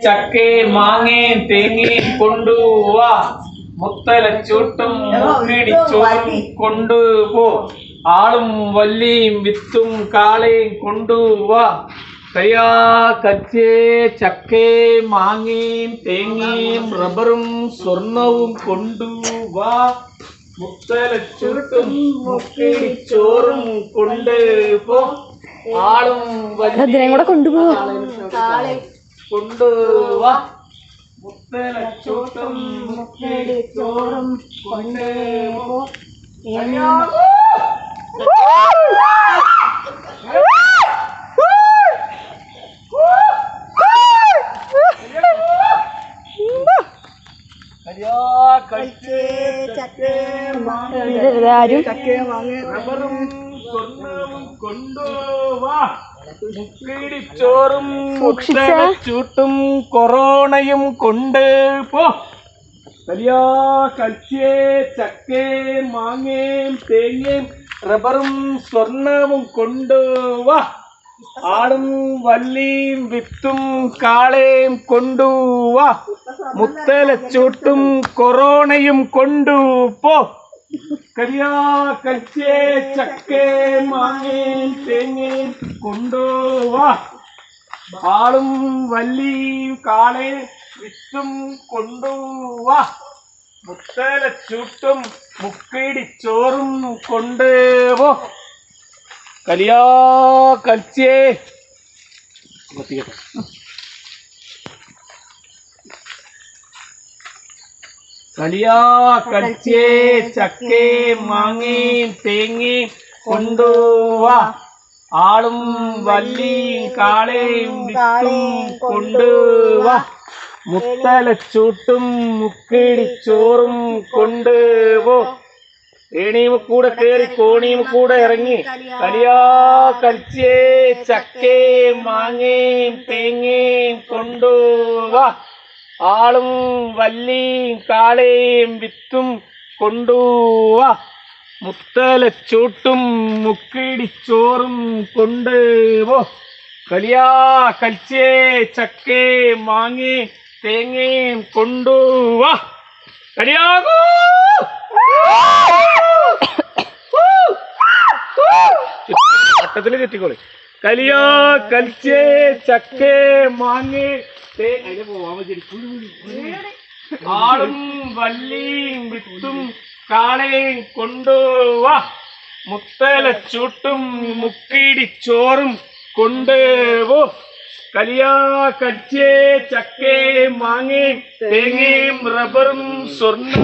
ചക്കയും മാങ്ങയും തേങ്ങയും കൊണ്ടുവാ മുത്തലച്ചൂട്ടും മുക്കിടിച്ചോറും കൊണ്ടുപോ ആളും വല്ലിയും വിത്തും കാളയും കൊണ്ടുവാ കയ്യാ കച്ചേ ചക്കയും മാങ്ങയും തേങ്ങയും റബ്ബറും സ്വർണവും കൊണ്ടുവാ മുത്തലച്ചൂട്ടും മുക്കിടിച്ചോറും കൊണ്ടുപോ ആളും അതിനെ കൂടെ കൊണ്ടുപോകും കൊണ്ടുവാ മുത്തലച്ചൂട്ടും മുക്കിടിച്ചോറും കൊണ്ടുപോ സ്വർണവും കൊണ്ടുവാ മുക്കിടിച്ചോറും ചൂട്ടും കൊറോണയും കൊണ്ട്. പോ. കലിയാ കൽച്ചേ ചക്കേ മാങ്ങയും തേങ്ങയും റബ്ബറും സ്വർണവും കൊണ്ടുവാ ആടും വല്ലിയും വിത്തും കാളയും കൊണ്ടുവാ മുത്തലച്ചൂട്ടും കൊറോണയും കൊണ്ടുപോ കരിയാ കച്ചേ ചക്കേ മാങ്ങേ തേങ്ങേ കൊണ്ടുവാ ആളും വല്ലിയും കാളെ വിത്തും കൊണ്ടുവാ മുത്തലച്ചൂട്ടും മുക്കിടിച്ചോറും കൊണ്ടുപോ കലിയാ കൽച്ചേ കലിയാ കച്ചേ ചക്കേ മാങ്ങയും തേങ്ങയും കൊണ്ടുവാ. ആളും വല്ലിയും കാളയും വിത്തും കൊണ്ടുവാ. മുത്തലച്ചൂട്ടും മുക്കിടിച്ചോറും കൊണ്ടുപോ ഏണിയും കൂടെ കേറി കോണിയും കൂടെ ഇറങ്ങി. കളിയാ കൽച്ചേ ചക്കേ മാങ്ങയും തേങ്ങയും കൊണ്ടുവാ. ആളും വല്ലിയും കാളയും വിത്തും കൊണ്ടുവാ മുത്തലച്ചൂട്ടും മുക്കിടിച്ചോറും കൊണ്ട് പോ. കലിയാ കൽച്ചേ ചക്കേ മാങ്ങി തേങ്ങയും കൊണ്ടുവ കലിയാകൂ! വട്ടത്തിൽ ചുറ്റിക്കോളി. കലിയാ കൽച്ചേ ചക്കേ മാങ്ങേ പോവാൻ ആളും വല്ലിയും വിത്തും കാളയും കൊണ്ടുവാ മുക്കിടി ചോറും കൊണ്ടുപോ കലിയാ കച്ചേ ചക്കേ മാങ്ങേ തേങ്ങയും റബ്ബറും സ്വർണം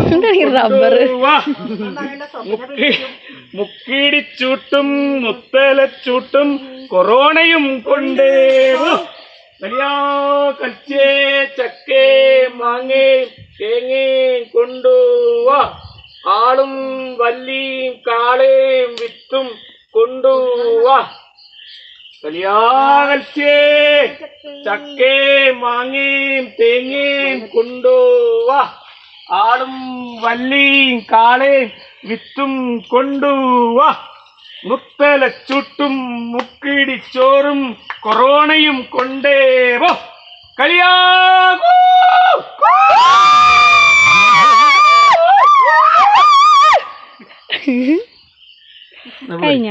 കൊറോണയും കൊണ്ടുവാ. മുക്കി- മുക്കിടിച്ചൂട്ടും മുത്തലച്ചൂട്ടും കൊറോണയും കൊണ്ടുപോ കലിയാ കച്ചേ ചക്കേ മാങ്ങേ തേങ്ങയും കൊണ്ടുവാ ആളും വല്ലിയും കാളയും വിത്തും കൊണ്ടുവാ കലിയാകൽച്ചേ ചക്കേ മാങ്ങയും തേങ്ങയും കൊണ്ടുവാ ആളും വല്ലിയും കാളയും വിത്തും കൊണ്ടുവാ മുത്തലച്ചുട്ടും മുക്കിടിച്ചോറും കൊറോണയും കൊണ്ടേ വോ. കളിയാകൂ കഴിഞ്ഞ.